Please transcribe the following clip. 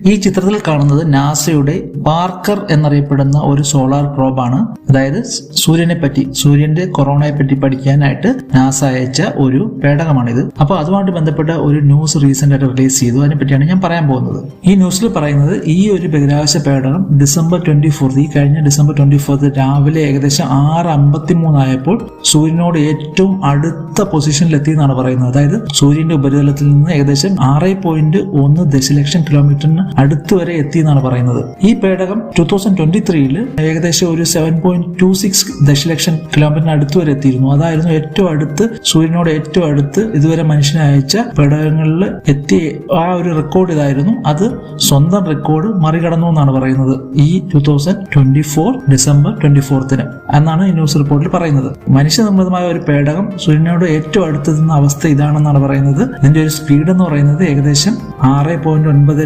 ഈ ചിത്രത്തിൽ കാണുന്നത് നാസയുടെ പാർക്കർ എന്നറിയപ്പെടുന്ന ഒരു സോളാർ പ്രോബ് ആണ് അതായത് സൂര്യനെ പറ്റി സൂര്യന്റെ കൊറോണയെ പറ്റി പഠിക്കാനായിട്ട് നാസ അയച്ച ഒരു പേടകമാണിത്. അപ്പോൾ അതുമായിട്ട് ബന്ധപ്പെട്ട ഒരു ന്യൂസ് റീസെന്റ് ആയിട്ട് റിലീസ് ചെയ്തു. അതിനെ പറ്റിയാണ് ഞാൻ പറയാൻ പോകുന്നത്. ഈ ന്യൂസിൽ പറയുന്നത് ഈ ഒരു ബഹിരാകാശ പേടകം ഡിസംബർ ട്വന്റി ഫോർത്ത് ഈ കഴിഞ്ഞ ഡിസംബർ ട്വന്റി ഫോർത്ത് രാവിലെ ഏകദേശം ആറ് അമ്പത്തി മൂന്നായപ്പോൾ സൂര്യനോട് ഏറ്റവും അടുത്ത പൊസിഷനിൽ എത്തി എന്നാണ് പറയുന്നത്. അതായത് സൂര്യന്റെ ഉപരിതലത്തിൽ നിന്ന് ഏകദേശം ആറ് പോയിന്റ് ഒന്ന് ദശലക്ഷം കിലോമീറ്ററിന് അടുത്ത് വരെ എത്തി എന്നാണ് പറയുന്നത്. ഈ പേടകം ടൂ തൗസൻഡ് ട്വന്റി ത്രീയിൽ ഏകദേശം ഒരു സെവൻ പോയിന്റ് ടു സിക്സ് ദശലക്ഷം കിലോമീറ്ററിന് അടുത്ത് വരെ എത്തിയിരുന്നു. അതായിരുന്നു ഏറ്റവും അടുത്ത് സൂര്യനോട് ഏറ്റവും അടുത്ത് ഇതുവരെ മനുഷ്യനെ അയച്ച പേടകങ്ങളിൽ എത്തിയ ആ ഒരു റെക്കോർഡ് ഇതായിരുന്നു. അത് സ്വന്തം റെക്കോർഡ് മറികടന്നു എന്നാണ് പറയുന്നത്. ഈ two thousand twenty four December twenty ഫോർത്തിന് എന്നാണ് ഈ ന്യൂസ് റിപ്പോർട്ടിൽ പറയുന്നത്. മനുഷ്യനിർമ്മിതമായ ഒരു പേടകം സൂര്യനോട് ഏറ്റവും അടുത്ത് നിന്ന അവസ്ഥ ഇതാണെന്നാണ് പറയുന്നത്. ഇതിന്റെ ഒരു സ്പീഡ് എന്ന് പറയുന്നത് ഏകദേശം ആറ് പോയിന്റ് ഒൻപത്